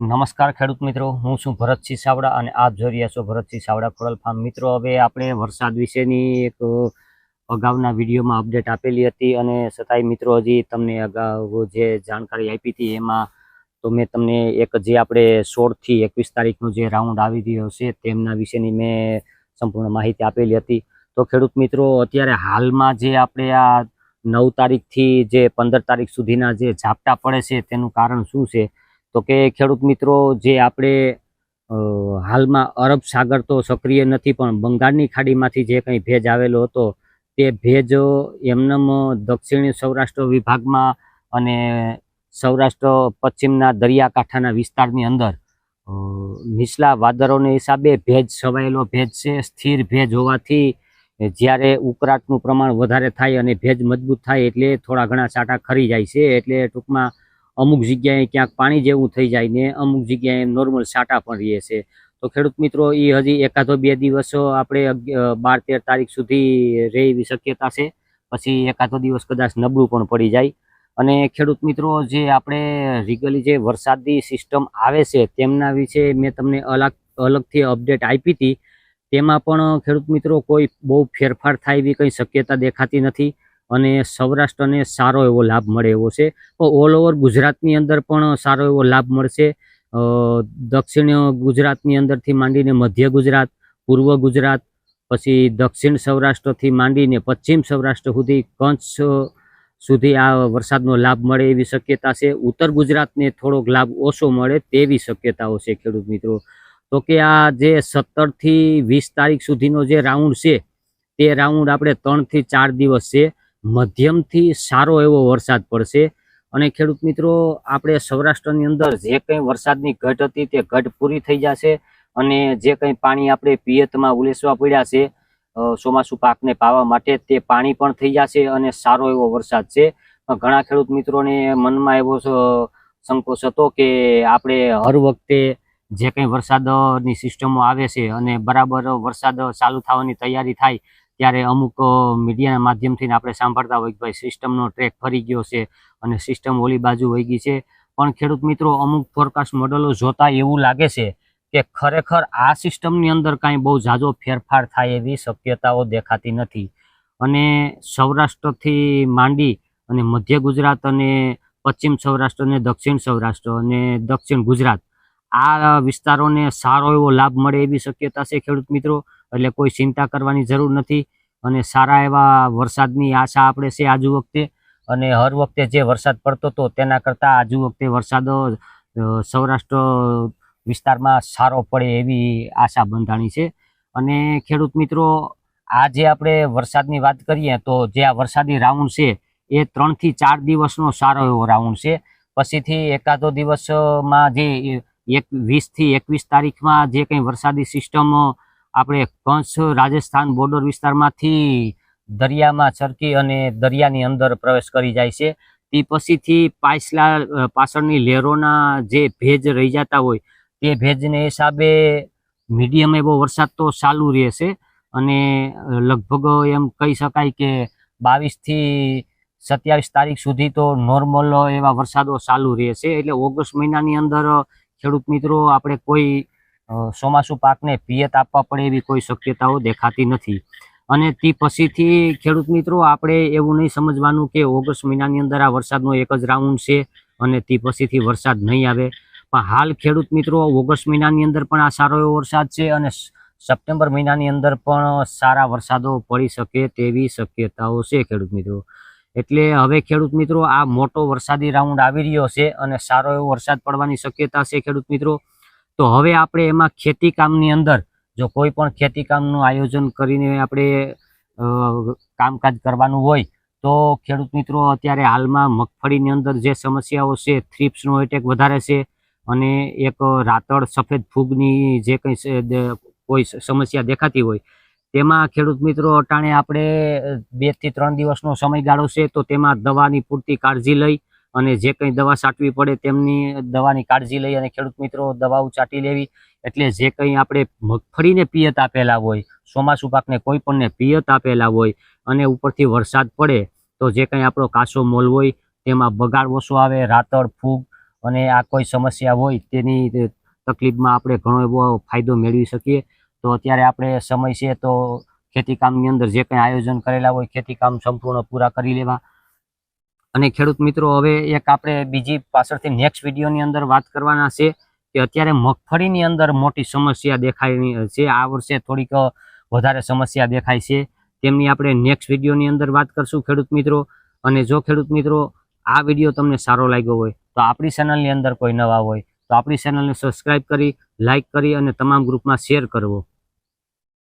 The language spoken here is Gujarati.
નમસ્કાર ખેડૂત મિત્રો, હું છું ભરતસિંહ સાવડા અને આપ જોઈ રહ્યા છો ભરતસિંહ સાવડા ખોડલ ફાર્મ. મિત્રો, હવે આપણે વરસાદ વિશેની એક અગાઉના વિડીયોમાં અપડેટ આપેલી હતી અને છતાંય મિત્રો હજી તમને અગાઉ જે જાણકારી આપી હતી એમાં તો મેં તમને એક જે આપણે સોળથી એકવીસ તારીખનો જે રાઉન્ડ આવી રહ્યો છે તેમના વિશેની મેં સંપૂર્ણ માહિતી આપેલી હતી. તો ખેડૂત મિત્રો, અત્યારે હાલમાં જે આપણે આ નવ તારીખથી જે પંદર તારીખ સુધીના જે ઝાપટા પડે છે તેનું કારણ શું છે? તો કે ખેડૂત મિત્રો, જે આપણે હાલમાં અરબ સાગર તો સક્રિય નથી, પણ બંગાળની ખાડીમાંથી જે કંઈ ભેજ આવેલો હતો, તે ભેજ એમનેમ દક્ષિણ સૌરાષ્ટ્ર વિભાગમાં અને સૌરાષ્ટ્ર પશ્ચિમના દરિયાકાંઠાના વિસ્તારની અંદર નીચલા વાદળોને હિસાબે ભેજ છવાયેલો ભેજ છે, સ્થિર ભેજ હોવાથી જ્યારે ઉકળાટનું પ્રમાણ વધારે થાય અને ભેજ મજબૂત થાય એટલે થોડા ઘણા સાટા ખરી જાય છે, એટલે ટૂંકમાં અમુક જગ્યાએ ક્યાંક પાણી જેવું થઈ જાય ને અમુક જગ્યાએ નોર્મલ છાંટા પણ રહે છે. તો ખેડૂત મિત્રો એ હજી એકાદો બે દિવસ આપણે બાર તેર તારીખ સુધી રહે એવી શક્યતા છે. પછી એકાદો દિવસ કદાચ નબળું પણ પડી જાય. અને ખેડૂત મિત્રો, જે આપણે રીગલી જે વરસાદી સિસ્ટમ આવે છે, તેમના વિશે મેં તમને અલગ, અલગથી અપડેટ આપી હતી. તેમાં પણ ખેડૂત મિત્રો કોઈ બહુ ફેરફાર થાય એવી કંઈ શક્યતા દેખાતી નથી. અને સૌરાષ્ટ્રને સારો એવો લાભ મળે એવો છે. ઓલ ઓવર ગુજરાતની અંદર પણ સારો એવો લાભ મળશે. દક્ષિણ ગુજરાતની અંદરથી માંડીને મધ્ય ગુજરાત, પૂર્વ ગુજરાત, પછી દક્ષિણ સૌરાષ્ટ્રથી માંડીને પશ્ચિમ સૌરાષ્ટ્ર સુધી કંચ સુધી આ વરસાદનો લાભ મળે એવી શક્યતા છે. ઉત્તર ગુજરાતને થોડોક લાભ ઓછો મળે તેવી શક્યતાઓ છે ખેડૂત મિત્રો. તો કે આ જે સત્તરથી વીસ તારીખ સુધીનો જે રાઉન્ડ છે, તે રાઉન્ડ આપણે ત્રણથી ચાર દિવસ છે. મધ્યમથી સારો એવો વરસાદ પડશે. અને ખેડૂત મિત્રો, આપણે સૌરાષ્ટ્રની અંદર જે કંઈ વરસાદની ઘટ હતી તે ઘટ પૂરી થઈ જશે અને જે કંઈ પાણી આપણે પિયતમાં ઉલેસવા પડ્યા છે ચોમાસું પાકને પાવા માટે તે પાણી પણ થઈ જશે અને સારો એવો વરસાદ છે. ઘણા ખેડૂત મિત્રોને મનમાં એવો સંકોચ હતો કે આપણે હર વખતે જે કંઈ વરસાદની સિસ્ટમો આવે છે અને બરાબર વરસાદ ચાલુ થવાની તૈયારી થાય ત્યારે અમુક મીડિયાના માધ્યમથી આપણે સાંભળતા હોય કે ભાઈ સિસ્ટમનો ટ્રેક ફરી ગયો છે અને સિસ્ટમ ઓલી બાજુ વહી ગઈ છે. પણ ખેડૂત મિત્રો, અમુક ફોરકાસ્ટ મોડલો જોતા એવું લાગે છે કે ખરેખર આ સિસ્ટમની અંદર કાંઈ બહુ ઝાઝો ફેરફાર થાય એવી શક્યતાઓ દેખાતી નથી. અને સૌરાષ્ટ્રથી માંડી અને મધ્ય ગુજરાત અને પશ્ચિમ સૌરાષ્ટ્ર અને દક્ષિણ સૌરાષ્ટ્ર અને દક્ષિણ ગુજરાત, આ વિસ્તારોને સારો એવો લાભ મળે એવી શક્યતા છે ખેડૂત મિત્રો? એટલે કોઈ ચિંતા કરવાની જરૂર નથી. અને સારા એવા વરસાદની આશા આપણે છે આજુ વખતે. અને હર વખતે જે વરસાદ પડતો હતો તેના કરતાં આજુ વખતે વરસાદ સૌરાષ્ટ્ર વિસ્તારમાં સારો પડે એવી આશા બંધાણી છે. અને ખેડૂત મિત્રો, આ જે આપણે વરસાદની વાત કરીએ તો જે આ વરસાદી રાઉન્ડ છે, એ ત્રણથી ચાર દિવસનો સારો એવો રાઉન્ડ છે. પછીથી એકાદો દિવસમાં જે એક વીસથી એકવીસ તારીખમાં જે કંઈ વરસાદી સિસ્ટમ આપણે કંસ રાજસ્થાન બોર્ડર વિસ્તારમાંથી દરિયામાં સરકી અને દરિયાની અંદર પ્રવેશ કરી જાય છે. તે પછીથી પાછલા પાછળની લહેરોના જે ભેજ રહી જતા હોય, તે ભેજને હિસાબે મીડિયમ એવો વરસાદ તો ચાલુ રહેશે અને લગભગ એમ કહી શકાય કે બાવીસથી સત્યાવીસ તારીખ સુધી તો નોર્મલ એવા વરસાદો ચાલુ રહેશે. એટલે ઓગસ્ટ મહિનાની અંદર ખેડૂત મિત્રો, આપણે કોઈ ચોમાસુ પાકને પિયત આપવા પડે એવી કોઈ શક્યતાઓ દેખાતી નથી. અને તે પછીથી, ખેડૂત મિત્રો, આપણે એવું નહીં સમજવાનું કે ઓગસ્ટ મહિનાની અંદર આ વરસાદનો એક જ રાઉન્ડ છે અને તે પછીથી વરસાદ નહીં આવે. પણ હાલ ખેડૂત મિત્રો, ઓગસ્ટ મહિનાની અંદર પણ આ સારો એવો વરસાદ છે અને સપ્ટેમ્બર મહિનાની અંદર પણ સારા વરસાદો પડી શકે તેવી શક્યતાઓ છે ખેડૂત મિત્રો. એટલે હવે ખેડૂત મિત્રો, આ મોટો વરસાદી રાઉન્ડ આવી રહ્યો છે અને સારો એવો વરસાદ પડવાની શક્યતા છે ખેડૂત મિત્રો. તો હવે આપણે એમાં ખેતી કામની અંદર જો કોઈ પણ ખેતી આયોજન કરીને આપણે કામકાજ કરવાનું હોય, તો ખેડૂત મિત્રો અત્યારે હાલમાં મગફળીની અંદર જે સમસ્યાઓ છે, થ્રીપ્સનો એટેક વધારે છે અને એક રાતળ સફેદ ફૂગની જે કંઈ કોઈ સમસ્યા દેખાતી હોય, તેમાં ખેડૂત મિત્રો અટાણે આપણે બેથી ત્રણ દિવસનો સમયગાળો છે, તો તેમાં દવાની પૂરતી કાળજી લઈ અને જે કંઈ દવા છાંટવી પડે તેમની દવાની કાળજી લઈ અને ખેડૂત મિત્રો દવાઓ છાંટી લેવી. એટલે જે કંઈ આપણે મગફળીને પિયત આપેલા હોય, ચોમાસુ પાકને કોઈ પણને પિયત આપેલા હોય અને ઉપરથી વરસાદ પડે, તો જે કંઈ આપણો કાચો મોલ હોય, તેમાં બગાડ ઓછો આવે, રાતળ, ફૂગ અને આ કોઈ સમસ્યા હોય તેની તકલીફમાં આપણે ઘણો એવો ફાયદો મેળવી શકીએ. તો અત્યારે આપણે સમય છે તો ખેતીકામની અંદર જે કંઈ આયોજન કરેલા હોય ખેતી કામ સંપૂર્ણ પૂરા કરી લેવા. અને ખેડૂત મિત્રો, હવે એક આપણે બીજી પાછળથી નેક્સ્ટ વિડીયોની અંદર વાત કરવાના છે કે અત્યારે મગફળીની અંદર મોટી સમસ્યા દેખાય છે. આ વર્ષે થોડીક વધારે સમસ્યા દેખાય છે. તેમની આપણે નેક્સ્ટ વિડીયોની અંદર વાત કરશું ખેડૂત મિત્રો. અને જો ખેડૂત મિત્રો, આ વીડિયો તમને સારો લાગ્યો હોય, તો આપણી ચેનલની અંદર કોઈ નવા હોય, તો આપણી ચેનલને સબસ્ક્રાઇબ કરી લાઇક કરી અને તમામ ગ્રુપમાં શેર કરવો.